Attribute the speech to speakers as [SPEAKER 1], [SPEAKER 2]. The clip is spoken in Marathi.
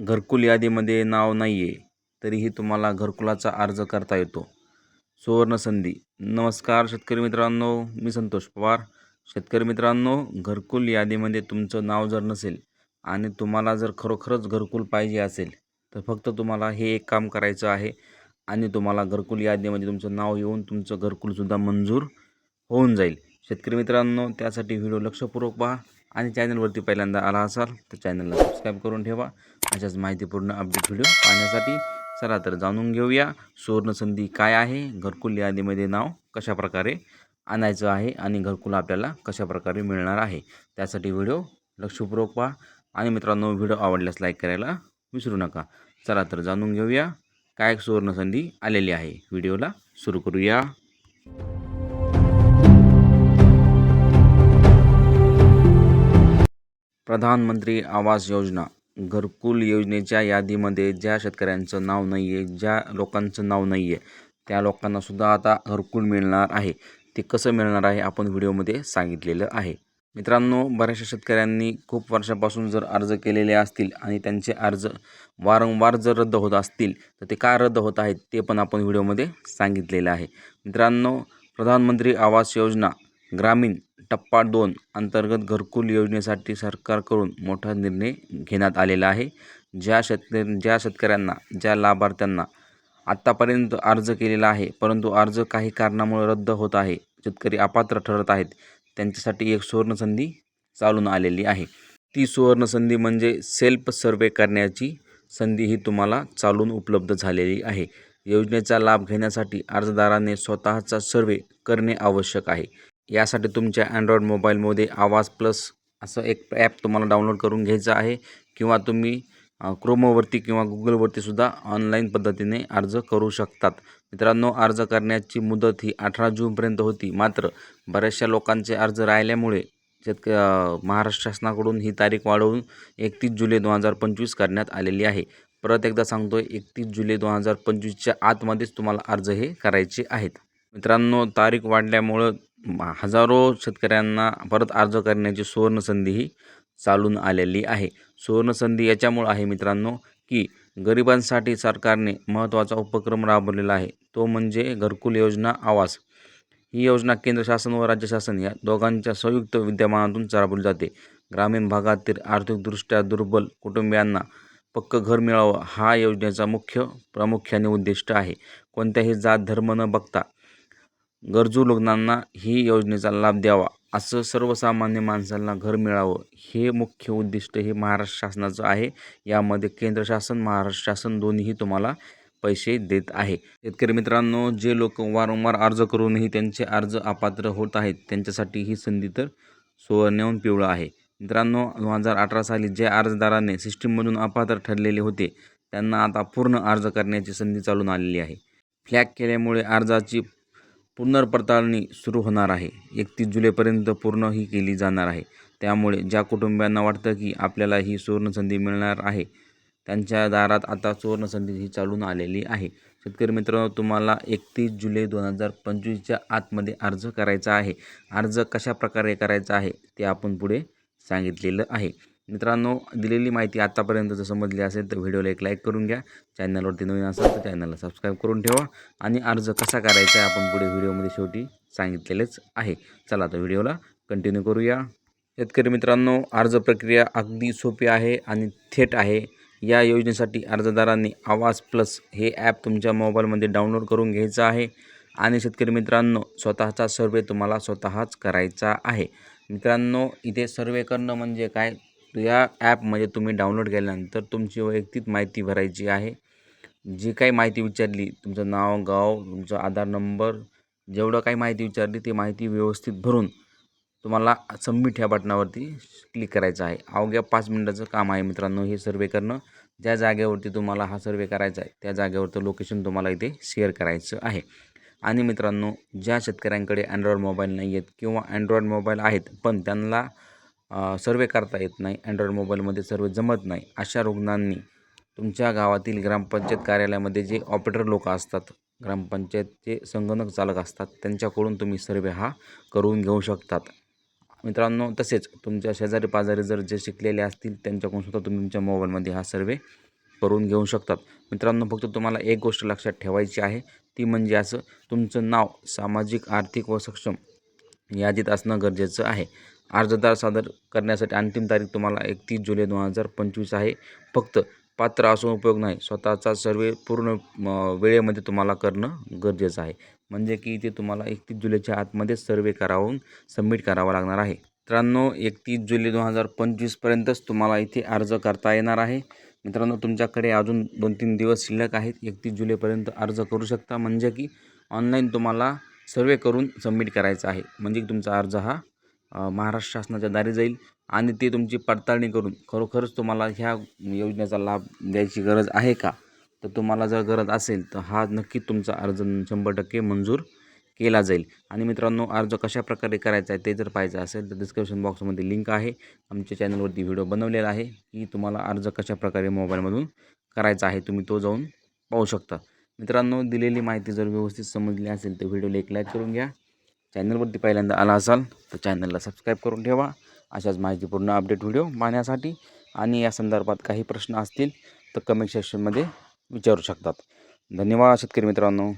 [SPEAKER 1] घरकुल यादीमध्ये नाव नाही आहे तरीही तुम्हाला घरकुलाचा अर्ज करता येतो. सुवर्णसंधी नमस्कार शेतकरी मित्रांनो मी संतोष पवार. शेतकरी मित्रांनो घरकुल यादीमध्ये तुमचं नाव जर नसेल आणि तुम्हाला जर खरोखरच घरकुल पाहिजे असेल तर फक्त तुम्हाला हे एक काम करायचं आहे आणि तुम्हाला घरकुल यादीमध्ये तुमचं नाव येऊन तुमचं घरकुलसुद्धा मंजूर होऊन जाईल. शेतकरी मित्रांनो त्यासाठी व्हिडिओ लक्षपूर्वक पहा. आणि चॅनलवरती पहिल्यांदा आला असाल तर चॅनलला सबस्क्राईब करून ठेवा. अशाच माहितीपूर्ण अपडेट व्हिडिओ पाहण्यासाठी चला तर जाणून घेऊया सुवर्णसंधी काय आहे घरकुल यादीमध्ये नाव कशाप्रकारे आणायचं आहे आणि घरकुल आपल्याला कशाप्रकारे मिळणार आहे. त्यासाठी व्हिडिओ लक्षपूर्वक पहा. आणि मित्रांनो व्हिडिओ आवडल्यास लाईक करायला विसरू नका. चला तर जाणून घेऊया काय सुवर्णसंधी आलेली आहे. व्हिडिओला सुरू करूया. प्रधानमंत्री आवास योजना. घरकुल योजनेच्या यादीमध्ये ज्या शेतकऱ्यांचं नाव नाही आहे ज्या लोकांचं नाव नाही आहे त्या लोकांनासुद्धा आता घरकुल मिळणार आहे. ते कसं मिळणार आहे आपण व्हिडिओमध्ये सांगितलेलं आहे. मित्रांनो बऱ्याचशा शेतकऱ्यांनी खूप वर्षापासून जर अर्ज केलेले असतील आणि त्यांचे अर्ज वारंवार जर रद्द होत असतील तर ते का रद्द होत आहेत ते पण आपण व्हिडिओमध्ये सांगितलेलं आहे. मित्रांनो प्रधानमंत्री आवास योजना ग्रामीण टप्पा दोन अंतर्गत घरकुल योजनेसाठी सरकारकडून मोठा निर्णय घेण्यात आलेला आहे. ज्या शेत ज्या शेतकऱ्यांना ज्या लाभार्थ्यांना आत्तापर्यंत अर्ज केलेला आहे परंतु अर्ज काही कारणामुळे रद्द होत आहे शेतकरी अपात्र ठरत आहेत त्यांच्यासाठी एक सुवर्णसंधी चालून आलेली आहे. ती सुवर्णसंधी म्हणजे सेल्फ सर्वे करण्याची संधी ही तुम्हाला चालून उपलब्ध झालेली आहे. योजनेचा लाभ घेण्यासाठी अर्जदाराने स्वतःचा सर्वे करणे आवश्यक आहे. यासाठी तुमच्या अँड्रॉईड मोबाईलमध्ये आवाज प्लस असं एक ॲप तुम्हाला डाउनलोड करून घ्यायचं आहे किंवा तुम्ही क्रोमोवरती किंवा गुगलवरती सुद्धा ऑनलाईन पद्धतीने अर्ज करू शकतात. मित्रांनो अर्ज करण्याची मुदत ही अठरा जूनपर्यंत होती. मात्र बऱ्याचशा लोकांचे अर्ज राहिल्यामुळे शेतक महाराष्ट्र शासनाकडून ही तारीख वाढवून एकतीस जुलै दोन हजार पंचवीस करण्यात आलेली आहे. परत एकदा सांगतो आहे एकतीस जुलै दोन हजार पंचवीसच्या आतमध्येच तुम्हाला अर्ज हे करायचे आहेत. मित्रांनो तारीख वाढल्यामुळं हजारो शेतकऱ्यांना परत अर्ज करण्याची सुवर्णसंधी ही चालून आलेली आहे. सुवर्णसंधी याच्यामुळं आहे मित्रांनो की गरिबांसाठी सरकारने महत्त्वाचा उपक्रम राबवलेला आहे. तो म्हणजे घरकुल योजना आवास. ही योजना केंद्र शासन व राज्य शासन या दोघांच्या संयुक्त विद्यमानातून राबवली जाते. ग्रामीण भागातील आर्थिकदृष्ट्या दुर्बल कुटुंबियांना पक्क घर मिळावं हा योजनेचा मुख्य प्रामुख्याने उद्दिष्ट आहे. कोणत्याही जात धर्म न बघता गरजू रुग्णांना ही योजनेचा लाभ द्यावा असं सर्वसामान्य माणसांना घर मिळावं हे मुख्य उद्दिष्ट हे महाराष्ट्र शासनाचं आहे. यामध्ये केंद्र शासन महाराष्ट्र शासन दोन्हीही तुम्हाला पैसे देत आहे. शेतकरी मित्रांनो जे लोक वारंवार अर्ज करूनही त्यांचे अर्ज अपात्र होत आहेत त्यांच्यासाठी ही संधी तर सुवर्णहून पिवळं आहे. मित्रांनो दोन हजार अठरा साली ज्या अर्जदाराने सिस्टीममधून अपात्र ठरलेले होते त्यांना आता पूर्ण अर्ज करण्याची संधी चालून आलेली आहे. फ्लॅग केल्यामुळे अर्जाची पुनर्पडताळणी सुरू होणार आहे. एकतीस जुलैपर्यंत पूर्ण ही केली जाणार आहे. त्यामुळे ज्या कुटुंबियांना वाटतं की आपल्याला ही सुवर्णसंधी मिळणार आहे त्यांच्या दारात आता सुवर्णसंधी ही चालून आलेली आहे. शेतकरी मित्रांनो तुम्हाला एकतीस जुलै दोन हजार पंचवीसच्या आतमध्ये अर्ज करायचा आहे. अर्ज कशा प्रकारे करायचा आहे ते आपण पुढे सांगितलेलं आहे. मित्रांनो दिलेली माहिती आत्तापर्यंत जर समजली असेल तर व्हिडिओला एक लाईक करून घ्या. चॅनलवरती नवीन असेल तर चॅनलला सबस्क्राईब करून ठेवा आणि अर्ज कसा करायचा आहे आपण पुढे व्हिडिओमध्ये शेवटी सांगितलेलेच आहे. चला तर व्हिडिओला कंटिन्यू करूया. शेतकरी मित्रांनो अर्ज प्रक्रिया अगदी सोपी आहे आणि थेट आहे. या योजनेसाठी अर्जदारांनी आवाज प्लस हे ॲप तुमच्या मोबाईलमध्ये डाउनलोड करून घ्यायचं आहे आणि शेतकरी मित्रांनो स्वतःचा सर्वे तुम्हाला स्वतःच करायचा आहे. मित्रांनो इथे सर्वे करणं म्हणजे काय? या ॲपमध्ये तुम्ही डाउनलोड केल्यानंतर तुमची वैयक्तिक माहिती भरायची आहे. जी काही माहिती विचारली तुमचं नाव गाव तुमचा आधार नंबर जेवढं काही माहिती विचारली ती माहिती व्यवस्थित भरून तुम्हाला सबमिट ह्या बटनावरती क्लिक करायचं आहे. अवघ्या पाच मिनटाचं काम आहे मित्रांनो हे सर्वे करणं. ज्या जागेवरती तुम्हाला हा सर्वे करायचा आहे त्या जागेवरचं लोकेशन तुम्हाला इथे शेअर करायचं आहे. आणि मित्रांनो ज्या शेतकऱ्यांकडे अँड्रॉइड मोबाईल नाही आहेत किंवा अँड्रॉइड मोबाईल आहेत पण त्यांना सर्वे करता येत नाही अँड्रॉईड मोबाईलमध्ये सर्वे जमत नाही अशा रुग्णांनी तुमच्या गावातील ग्रामपंचायत कार्यालयामध्ये जे ऑपरेटर लोक असतात ग्रामपंचायतचे संगणक चालक असतात त्यांच्याकडून तुम्ही सर्वे हा करून घेऊ शकतात. मित्रांनो तसेच तुमच्या शेजारी पाजारी जर जे शिकलेले असतील त्यांच्याकडून सुद्धा तुम्ही तुमच्या मोबाईलमध्ये हा सर्वे करून घेऊ शकतात. मित्रांनो फक्त तुम्हाला एक गोष्ट लक्षात ठेवायची आहे ती म्हणजे असं तुमचं नाव सामाजिक आर्थिक व सक्षम यादीत असणं गरजेचं आहे. अर्जदार सादर करण्यासाठी अंतिम तारीख तुम्हाला एकतीस जुलै दोन हजार पंचवीस आहे. फक्त पात्र असून उपयोग नाही. स्वतःचा सर्वे पूर्ण वेळेमध्ये तुम्हाला करणं गरजेचं आहे. म्हणजे की ते तुम्हाला एकतीस जुलैच्या आतमध्ये सर्वे करावून सबमिट करावा लागणार आहे. मित्रांनो एकतीस जुलै दोन हजार पंचवीसपर्यंतच तुम्हाला इथे अर्ज करता येणार आहे. मित्रांनो तुमच्याकडे अजून दोन तीन दिवस शिल्लक आहेत. एकतीस जुलैपर्यंत अर्ज करू शकता. म्हणजे की ऑनलाईन तुम्हाला सर्वे करून सबमिट करायचा आहे. म्हणजे की तुमचा अर्ज हा महाराष्ट्र शासनाच्या दारी जाईल आणि ते तुमची पडताळणी करून खरोखरच तुम्हाला ह्या योजनेचा लाभ द्यायची गरज आहे का? तर तुम्हाला जर गरज असेल तर हा नक्की तुमचा अर्ज शंभर टक्के मंजूर केला जाईल. आणि मित्रांनो अर्ज कशा प्रकारे करायचा आहे ते जर पाहायचं असेल तर डिस्क्रिप्शन बॉक्समध्ये लिंक आहे. आमच्या चॅनलवरती व्हिडिओ बनवलेला आहे की तुम्हाला अर्ज कशा प्रकारे मोबाईलमधून करायचा आहे तुम्ही तो जाऊन पाहू शकता. मित्रांनो दिलेली माहिती जर व्यवस्थित समजली असेल तर व्हिडिओला एक लाईक करून घ्या. चॅनलवरती पहिल्यांदा आला असाल तर चॅनलला सबस्क्राईब करून ठेवा. अशाच माहितीपूर्ण अपडेट व्हिडिओ पाहण्यासाठी आणि या संदर्भात काही प्रश्न असतील तर कमेंट सेक्शनमध्ये विचारू शकतात. धन्यवाद शेतकरी मित्रांनो.